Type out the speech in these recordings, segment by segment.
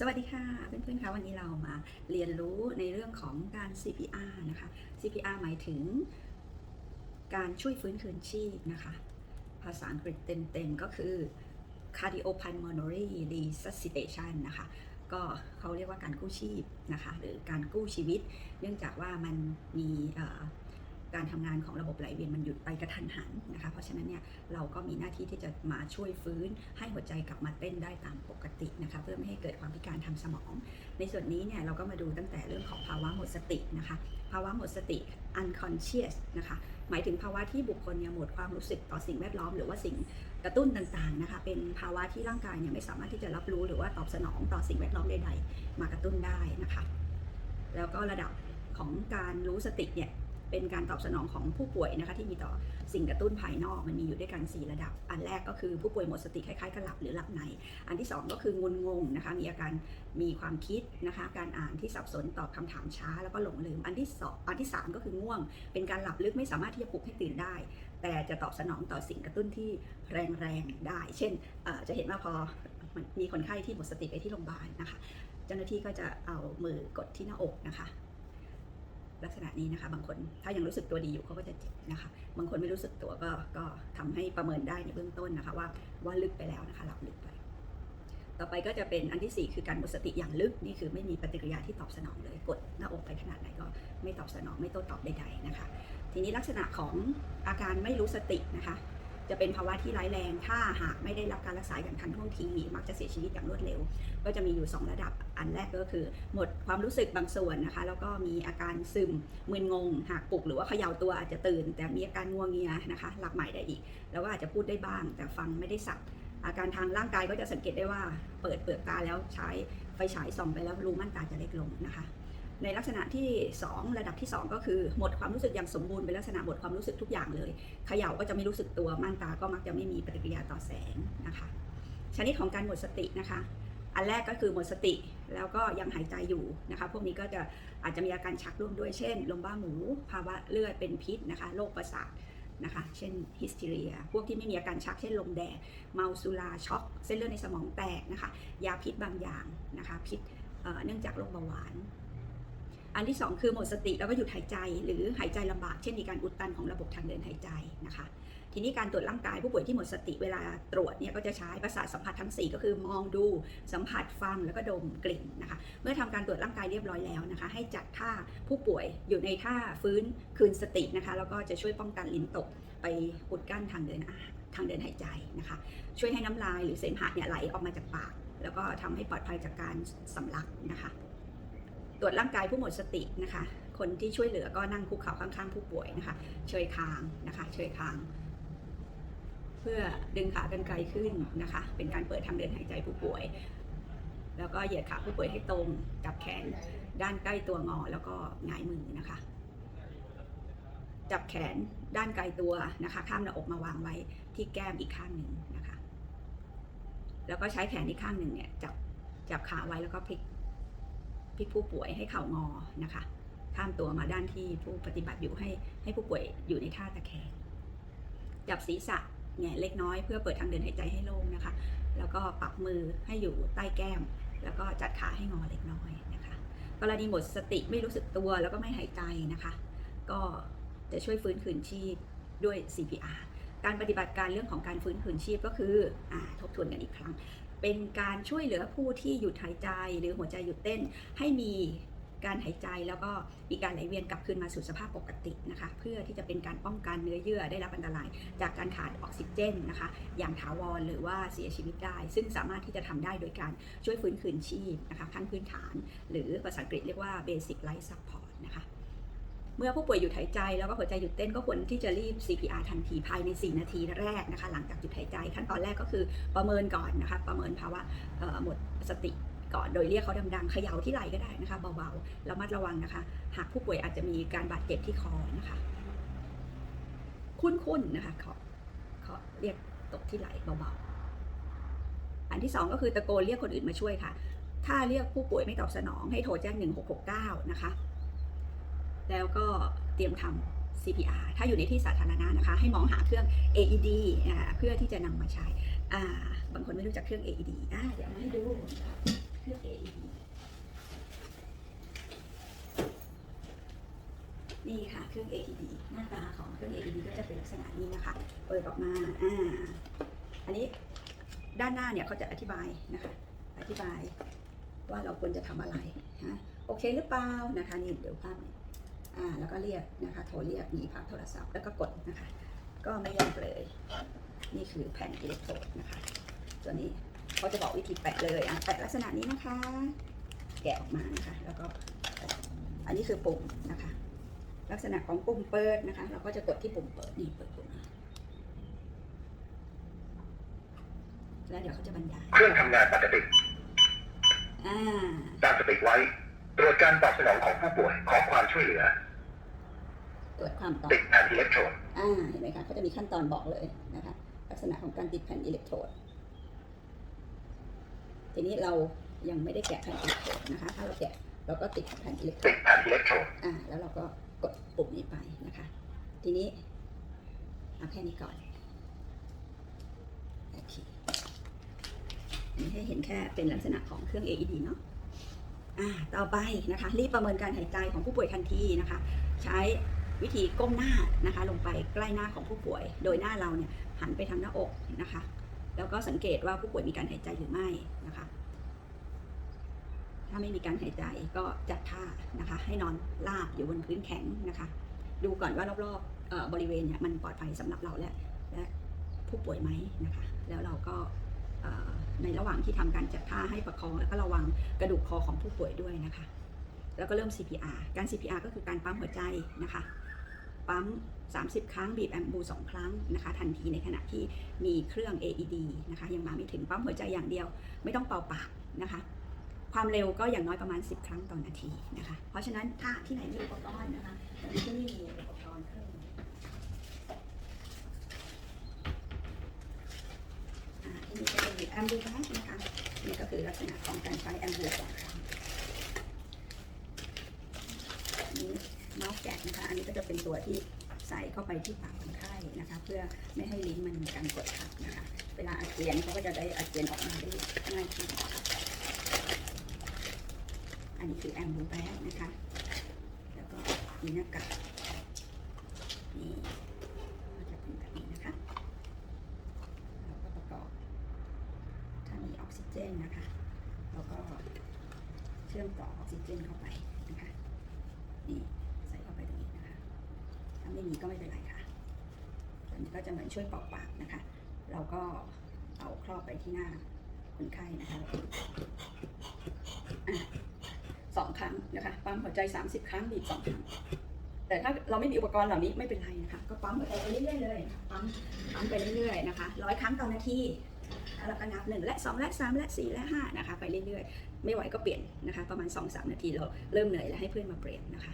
สวัสดีค่ะเพื่อนๆคะวันนี้เรามาเรียนรู้ในเรื่องของการ CPR นะคะ CPR หมายถึงการช่วยฟื้นคืนชีพนะคะ ภาษาอังกฤษเต็มๆก็คือ cardiopulmonary resuscitation นะคะ ก็เขาเรียกว่าการกู้ชีพนะคะ หรือการกู้ชีวิต เนื่องจากว่ามันมี การทำงานของระบบไหลเวียนมันหยุดไปกระทันหันนะคะ เพราะฉะนั้นเนี่ยเราก็มีหน้าที่ที่จะมาช่วยฟื้น ให้หัวใจกลับมาเต้นได้ตามปกตินะคะเพื่อไม่ให้เกิดความพิการทางสมอง ในส่วนนี้เนี่ยเราก็มาดูตั้งแต่เรื่องของภาวะหมดสตินะคะ ภาวะหมดสติ unconscious นะคะหมายถึงภาวะที่บุคคลเนี่ยหมดความรู้สึกต่อสิ่งแวดล้อม หรือว่าสิ่งกระตุ้นต่างๆนะคะเป็นภาวะที่ร่างกายเนี่ยไม่สามารถที่จะรับรู้หรือว่าตอบสนองต่อสิ่งแวดล้อมใดๆมากระตุ้นได้นะคะ แล้วก็ระดับของการรู้สติเนี่ย เป็นการตอบสนองของผู้ป่วยนะคะที่มีต่อสิ่งกระตุ้นภายนอกมันมีอยู่ด้วยกัน 4 ระดับ อันแรกก็คือผู้ป่วยหมดสติคล้ายๆกับหลับหรือหลับใน อันที่ 2 ก็คืองุนงงนะคะมีอาการมีความคิดนะคะการอ่านที่สับสนตอบคำถามช้าแล้วก็หลงลืม อันที่สองอันที่ 3 ก็คือง่วง เป็นการหลับลึกไม่สามารถที่จะปลุกให้ตื่นได้ แต่จะตอบสนองต่อสิ่งกระตุ้นที่แรงๆได้ เช่นจะเห็นว่าพอมีคนไข้ที่หมดสติไปที่โรงพยาบาลนะคะ เจ้าหน้าที่ก็จะเอามือกดที่หน้าอกนะคะ ลักษณะนี้นะคะ บางคนถ้ายังรู้สึกตัวดีอยู่เขาก็จะเจ็บนะคะ บางคนไม่รู้สึกตัวก็ก็ทำให้ประเมินได้ในเบื้องต้นนะคะ ว่าว่าลึกไปแล้วนะคะหลับลึกไป ต่อไปก็จะเป็นอันที่ 4 คือการหมดสติอย่างลึกนี่คือไม่มีปฏิกิริยาที่ตอบสนองเลย กดหน้าอกไปขนาดไหนก็ไม่ตอบสนองไม่โต้ตอบใดๆนะคะ ทีนี้ลักษณะของอาการไม่รู้สตินะคะ จะเป็นภาวะที่ร้ายแรง ถ้าหากไม่ได้รับการรักษาอย่างทันท่วงที มักจะเสียชีวิตอย่างรวดเร็ว ก็จะมีอยู่ 2 ระดับ อันแรกก็คือ หมดความรู้สึกบางส่วนนะคะ แล้วก็มีอาการซึม มึนงง หากปลุกหรือว่าเขย่าตัวอาจจะตื่น แต่มีอาการงัวงเงียนะคะ หลับใหม่ได้อีก แล้วก็อาจจะพูดได้บ้าง แต่ฟังไม่ได้สับอาการทางร่างกายก็จะสังเกตได้ว่า เปิดเปลือกตาแล้วใช้ไฟฉายส่องไปแล้วรูม่านตาจะเล็กลงนะคะ ในลักษณะที่ 2 ระดับที่ 2 ก็คือหมดความรู้สึกอย่างสมบูรณ์เป็นลักษณะหมดความรู้สึกทุกอย่างเลยเขย่าก็จะไม่รู้สึกตัวม่านตาก็มักจะไม่มีปฏิกิริยาต่อแสงนะคะ ชนิดของการหมดสตินะคะ อันแรกก็คือหมดสติแล้วก็ยังหายใจอยู่นะคะ พวกนี้ก็จะอาจจะมีอาการชักร่วมด้วยเช่นลมบ้าหมู ภาวะเลือดเป็นพิษนะคะโรคประสาทนะคะ เช่นฮิสเทเรีย พวกที่ไม่มีอาการชัก เช่นลมแดด เมาสุรา ช็อก เส้นเลือดในสมองแตกนะคะ ยาพิษบางอย่างนะคะ พิษเอ่อเนื่องจากโรคเบาหวาน อันที่ 2 คือหมดสติแล้วก็หยุดหายใจ หรือหายใจลำบากเช่นมีการอุดตันของระบบทางเดินหายใจนะคะ ทีนี้การตรวจร่างกายผู้ป่วยที่หมดสติเวลาตรวจเนี่ยก็จะใช้ประสาทสัมผัสทั้ง 4 ก็คือมองดูสัมผัสฟังแล้วก็ดมกลิ่นนะคะ เมื่อทำการตรวจร่างกายเรียบร้อยแล้วนะคะ ให้จัดท่าผู้ป่วยอยู่ในท่าฟื้นคืนสตินะคะ แล้วก็จะช่วยป้องกันลิ้นตกไปอุดกั้นทางเดินทางเดินหายใจนะคะ ช่วยให้น้ำลายหรือเสมหะเนี่ยไหลออกมาจากปาก แล้วก็ทำให้ปลอดภัยจากการสำลักนะคะ ตรวจร่างกายผู้หมดสตินะคะ คนที่ช่วยเหลือก็นั่งคุกเข่าข้างๆผู้ป่วยนะคะเชยคางนะคะเชยคาง เพื่อดึงขากรรไกรขึ้นนะคะ เป็นการเปิดทางเดินหายใจผู้ป่วย แล้วก็เหยียดขาผู้ป่วยให้ตรง จับแขนด้านใกล้ตัวงอ แล้วก็หงายมือนะคะ จับแขนด้านไกลตัวนะคะ ข้ามหน้าอกมาวางไว้ที่แก้มอีกข้างหนึ่งนะคะ แล้วก็ใช้แขนอีกข้างหนึ่งเนี่ยจับจับขาไว้แล้วก็พลิก พลิกผู้ป่วยให้เข่างอนะคะ ข้ามตัวมาด้านที่ผู้ปฏิบัติอยู่ให้ให้ผู้ป่วยอยู่ในท่าตะแคงจับศีรษะแง่เล็กน้อยเพื่อเปิดทางเดินหายใจให้โล่งนะคะ แล้วก็ปรับมือให้อยู่ใต้แก้ม แล้วก็จัดขาให้งอเล็กน้อยนะคะ กรณีหมดสติไม่รู้สึกตัวแล้วก็ไม่หายใจนะคะ ก็จะช่วยฟื้นคืนชีพด้วย CPR การปฏิบัติการเรื่องของการฟื้นคืนชีพก็คืออทบทวนกันอีกครั้ง เป็นการช่วยเหลือผู้ที่หยุดหายใจหรือหัวใจหยุดเต้น ให้มีการหายใจแล้วก็มีการไหลเวียนกลับคืนมาสู่สภาพปกตินะคะ เพื่อที่จะเป็นการป้องกันเนื้อเยื่อได้รับอันตราย จากการขาดออกซิเจนนะคะ อย่างถาวรหรือว่าเสียชีวิตได้ ซึ่งสามารถที่จะทำได้โดยการช่วยฟื้นคืนชีพนะคะขั้นพื้นฐาน หรือภาษาอังกฤษเรียกว่า basic life support นะคะ เมื่อผู้ป่วยหยุดหายใจแล้วก็หัวใจหยุดเต้นก็ควรที่จะรีบ CPR ทันทีภายใน 4 นาทีแรกนะคะหลังจากหยุดหายใจขั้นตอนแรกก็คือประเมินก่อนนะคะประเมินภาวะเอ่อหมดสติก่อนโดยเรียกเขาดังๆเขย่าที่ไหล่ก็ได้นะคะเบาๆระมัดระวังนะคะ หากผู้ป่วยอาจจะมีการบาดเจ็บที่คอนะคะ คุ้นๆนะคะขอขอเรียกตกที่ไหล่เบาๆอันที่สองก็คือตะโกนเรียกคนอื่นมาช่วยค่ะ ถ้าเรียกผู้ป่วยไม่ตอบสนองให้โทรแจ้ง 1669 นะคะ แล้วก็เตรียมทำ CPR ถ้าอยู่ในที่สาธารณะนะคะ ให้มองหาเครื่อง AED เพื่อที่จะนำมาใช้ บางคนไม่รู้จักเครื่อง AED เดี๋ยวมาให้ดูเครื่อง AED นี่ค่ะเครื่อง AED หน้าตาของเครื่อง AED ก็จะเป็นลักษณะนี้นะคะ เปิดออกมา อ่า อันนี้ด้านหน้าเนี่ยเขาจะอธิบายนะคะ อธิบายว่าเราควรจะทำอะไรฮะโอเคหรือเปล่านะคะนี่เดี๋ยวภาพ อ่าแล้วก็เรียกนะคะโทรเรียกมีภาพโทรศัพท์แล้วก็กดนะคะ ก็ไม่ยากเลย นี่คือแผ่นอิเล็กโทรดนะคะตัวนี้เขาจะบอกวิธีแปะเลยอะแปะลักษณะนี้นะคะ แกะออกมานะคะ แล้วก็แปะอันนี้คือปุ่มนะคะ ลักษณะของปุ่มเปิดนะคะ เราก็จะกดที่ปุ่มเปิดนี่เปิดปุ่มนะแล้วเดี๋ยวเขาจะบรรยายเครื่องทำงานปกติอ่าตั้งสติไว้ ตรวจการตอบสนองของผู้ป่วยขอความช่วยเหลือ ตรวจความตอบติดแผ่นอิเล็กโทรดอ่าเห็นไหมคะเขาจะมีขั้นตอนบอกเลยนะคะลักษณะของการติดแผ่นอิเล็กโทรด ทีนี้เรายังไม่ได้แกะแผ่นอิเล็กโทรดนะคะ ถ้าเราแกะเราก็ติดแผ่นอิเล็กโทรติดดแผ่นอิเล็กโทรดอ่า แล้วเราก็กดปุ่มนี้ไปนะคะ ทีนี้เอาแค่นี้ก่อนโอเคอันนี้ให้เห็นแค่เป็นลักษณะของเครื่อง AED เนาะอ่าต่อไปนะคะ รีบประเมินการหายใจของผู้ป่วยทันทีนะคะ ใช้ วิธีก้มหน้านะคะลงไปใกล้หน้าของผู้ป่วย โดยหน้าเราเนี่ยหันไปทางหน้าอกนะคะ แล้วก็สังเกตว่าผู้ป่วยมีการหายใจหรือไม่นะคะ ถ้าไม่มีการหายใจก็จัดท่านะคะ ให้นอนราบอยู่บนพื้นแข็งนะคะ ดูก่อนว่ารอบๆเอ่อบริเวณเนี่ยมันปลอดภัยสำหรับเราและและผู้ป่วยไหมนะคะ แล้วเราก็ในระหว่างที่ทำการจัดท่าให้ประคองแล้วก็ระวังกระดูกคอของผู้ป่วยด้วยนะคะ แล้วก็เริ่ม CPR การ CPR ก็คือการปั๊มหัวใจนะคะ ปั๊ม 30 ครั้ง บีบแอมบู2ครั้งนะคะทันทีในขณะที่มีเครื่อง AED นะคะยังมาไม่ถึงปั๊มหัวใจอย่างเดียว ไม่ต้องเป่าปากนะคะความเร็วก็อย่างน้อยประมาณ 10 ครั้งต่อนาทีนะคะ เพราะฉะนั้นถ้าที่ไหนมีอุปกรณ์นะคะแต่ที่นี่มีอุปกรณ์เครื่องอ่าที่นี่ก็จะมีแอมบูแบกนะคะนี่ก็คือลักษณะของการใช้แอมบูสองครั้งอันนี้เมาส์แกะ นะคะ อันนี้ก็จะเป็นตัวที่ใส่เข้าไปที่ปากคนไข้นะคะ เพื่อไม่ให้ลิ้นมันมีการกดทับนะคะ เวลาอาเจียนเขาก็จะได้อาเจียนออกมาได้ง่ายขึ้นอันนี้คือแอมบูแบกนะคะ แล้วก็มีหน้ากากนี่ก็จะเป็นแบบนี้นะคะเราก็ประกอบถ้ามีออกซิเจนนะคะ แล้วก็เชื่อมต่อออกซิเจนเข้าไปนะคะ นี่ใส่เข้าไปตรงนี้นะคะ ถ้าไม่มีก็ไม่เป็นไรค่ะตัวนี้ก็ จะเหมือนช่วยเป่าปากนะคะ เราก็เอาครอบไปที่หน้าคนไข้นะคะอะสองครั้งนะคะปั๊มหัวใจ 30 ครั้งบีบสองครั้งแต่ถ้าเราไม่มีอุปกรณ์เหล่านี้ไม่เป็นไรนะคะก็ปั๊มหัวใจไปเรื่อยๆเลยปั๊มปั๊มไปเรื่อยๆนะคะร้อยครั้งต่อนาทีแล้วเราก็นับหนึ่งและสองและสามและสี่และห้านะคะ ไปเรื่อยๆ ไม่ไหวก็เปลี่ยนนะคะ ประมาณสองสามนาทีเราเริ่มเหนื่อยแล้วให้เพื่อนมาเปลี่ยนนะคะ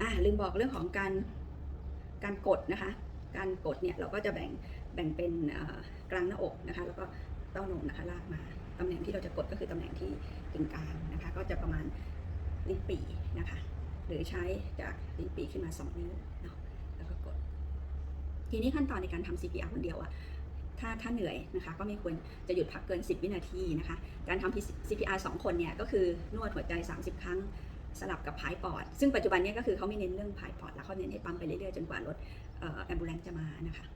อ่าลืมบอกเรื่องของการ การกดนะคะ การกดเนี่ยเราก็จะแบ่งแบ่งเป็นกลางหน้าอกนะคะ แล้วก็เต้านมนะคะลากมาตำแหน่งที่เราจะกดก็คือตำแหน่งที่กึ่งกลางนะคะ ก็จะประมาณลิ้นปี่นะคะ หรือใช้จากลิ้นปี่ขึ้นมา 2 นิ้วเนาะแล้วก็กด ทีนี้ขั้นตอนในการทำ CPR คนเดียวอะถ้าถ้าเหนื่อยนะคะก็ไม่ควรจะหยุดพักเกิน 10 วินาทีนะคะ การทำ CPR 2 คนเนี่ยก็คือนวดหัวใจ 30 ครั้ง สลับกับพายปอด ซึ่งปัจจุบันนี้ก็คือเขาไม่เน้นเรื่องพายปอดแล้วเขาเน้นให้ปั๊มไปเรื่อยๆจนกว่ารถแอมบูเลนจะมานะคะ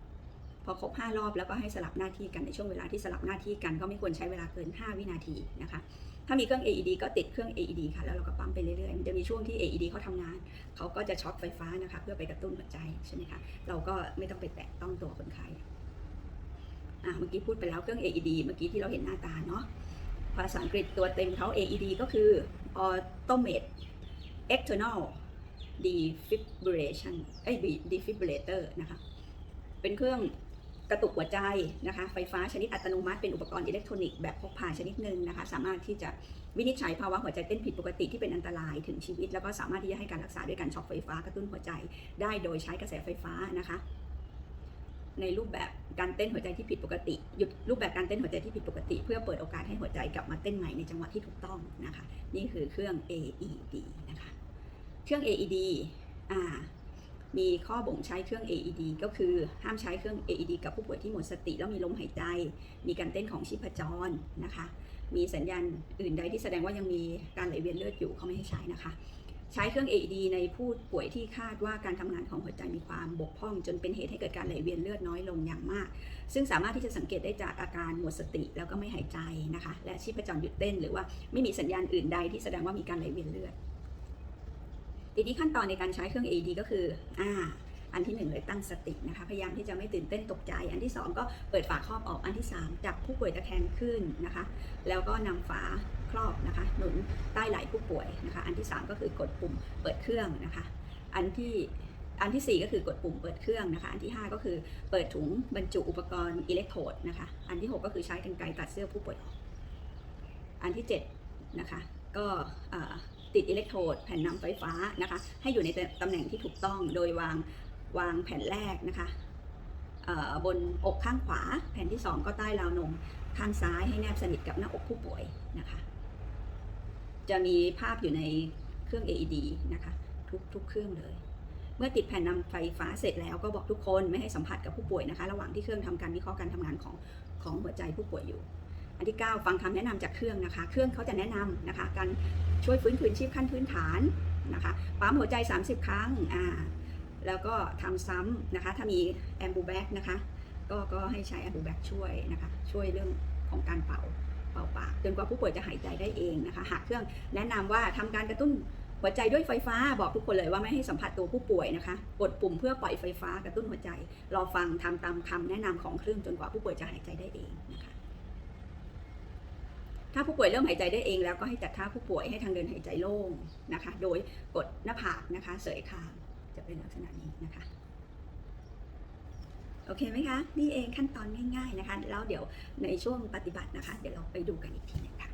พอครบ 5 รอบแล้วก็ให้สลับหน้าที่กันในช่วงเวลาที่สลับหน้าที่กันก็ไม่ควรใช้เวลาเกิน 5 วินาทีนะคะ ถ้ามีเครื่อง AED ก็ติดเครื่อง AED ค่ะแล้วเราก็ปั๊มไปเรื่อยๆ มันจะมีช่วงที่ AED เขาทำงาน เขาก็จะช็อตไฟฟ้านะคะเพื่อไปกระตุ้นหัวใจใช่ไหมคะ เราก็ไม่ต้องไปแตะต้องตัวคนไข้อะเมื่อกี้พูดไปแล้วเครื่อง AED เมื่อกี้ที่เราเห็นหน้าตาเนาะ ภาษาอังกฤษตัวเต็มเขา AED ก็คือ Automate External Defibrillation เอ้ย Defibrillator นะคะ เป็นเครื่องกระตุกหัวใจนะคะ ไฟฟ้าชนิดอัตโนมัติเป็นอุปกรณ์อิเล็กทรอนิกส์แบบพกพาชนิดหนึ่งนะคะ สามารถที่จะวินิจฉัยภาวะหัวใจเต้นผิดปกติที่เป็นอันตรายถึงชีวิต แล้วก็สามารถที่จะให้การรักษาด้วยการช็อคไฟฟ้ากระตุ้นหัวใจ ได้โดยใช้กระแสไฟฟ้านะคะ ในรูปแบบการเต้นหัวใจที่ผิดปกติหยุดรูปแบบการเต้นหัวใจที่ผิดปกติ เพื่อเปิดโอกาสให้หัวใจกลับมาเต้นใหม่ในจังหวะที่ถูกต้องนะคะ นี่คือเครื่อง AED นะคะ เครื่อง AED อ่ามีข้อบ่งใช้เครื่อง AED ก็คือห้ามใช้เครื่อง AED กับผู้ป่วยที่หมดสติแล้วมีลมหายใจ มีการเต้นของชีพจรนะคะ มีสัญญาณอื่นใดที่แสดงว่ายังมีการไหลเวียนเลือดอยู่เขาไม่ให้ใช้นะคะ ใช้เครื่อง AED ในผู้ป่วยที่คาดว่าการทำงานของหัวใจมีความบกพร่อง จนเป็นเหตุให้เกิดการไหลเวียนเลือดน้อยลงอย่างมาก ซึ่งสามารถที่จะสังเกตได้จากอาการหมดสติแล้วก็ไม่หายใจนะคะ และชีพจรหยุดเต้น หรือว่าไม่มีสัญญาณอื่นใดที่แสดงว่ามีการไหลเวียนเลือดทีนี้ขั้นตอนในการใช้เครื่อง AED ก็คืออ่าอันที่หนึ่งเลยตั้งสตินะคะพยายามที่จะไม่ตื่นเต้นตกใจ อันที่สองก็เปิดฝาครอบออกอันที่สามจับผู้ป่วยตะแคงขึ้นนะคะ แล้วก็นำฝา ครอบนะคะหนุนใต้ไหล่ผู้ป่วยนะคะอันที่สามก็คือกดปุ่มเปิดเครื่องนะคะอันที่อันที่สี่ก็คือกดปุ่มเปิดเครื่องนะคะ อันที่ห้าก็คือเปิดถุงบรรจุอุปกรณ์อิเล็กโทรดนะคะ อันที่หกก็คือใช้กรรไกรตัดเสื้อผู้ป่วยออก อันที่เจ็ดนะคะก็ติดอิเล็กโทรดแผ่นนำไฟฟ้านะคะ ให้อยู่ในตำแหน่งที่ถูกต้องโดยวางวางแผ่นแรกนะคะบนอกข้างขวา แผ่นที่สองก็ใต้ราวนมข้างซ้ายให้แนบสนิทกับหน้าอกผู้ป่วยนะคะ จะมีภาพอยู่ในเครื่อง AED นะคะทุกทุกเครื่องเลย เมื่อติดแผ่นนำไฟฟ้าเสร็จแล้วก็บอกทุกคนไม่ให้สัมผัสกับผู้ป่วยนะคะ ระหว่างที่เครื่องทำการวิเคราะห์การทำงานของของหัวใจผู้ป่วยอยู่ อันที่ 9 ฟังคำแนะนำจากเครื่องนะคะ เครื่องเขาจะแนะนำนะคะ การช่วยฟื้นคืนชีพขั้นพื้นฐานนะคะปั๊มหัวใจ 30 ครั้งอ่าแล้วก็ทำซ้ำนะคะ ถ้ามีแอมบูแบกนะคะก็ก็ให้ใช้แอมบูแบกช่วยนะคะ ช่วยเรื่องของการเป่า เป่าปากจนกว่าผู้ป่วยจะหายใจได้เองนะคะหากเครื่องแนะนำว่าทำการกระตุ้นหัวใจด้วยไฟฟ้าบอกทุกคนเลยว่าไม่ให้สัมผัสตัวผู้ป่วยนะคะกดปุ่มเพื่อปล่อยไฟฟ้ากระตุ้นหัวใจ รอฟังทำตามคำแนะนำของเครื่องจนกว่าผู้ป่วยจะหายใจได้เองนะคะถ้าผู้ป่วยเริ่มหายใจได้เองแล้วก็ให้จัดท่าผู้ป่วยให้ทางเดินหายใจโล่งนะคะ โดยกดหน้าผากนะคะ เสยคางจะเป็นลักษณะนี้นะคะ โอเคไหมคะ นี่เองขั้นตอนง่ายๆนะคะ แล้วเดี๋ยวในช่วงปฏิบัตินะคะ เดี๋ยวเราไปดูกันอีกทีนะคะ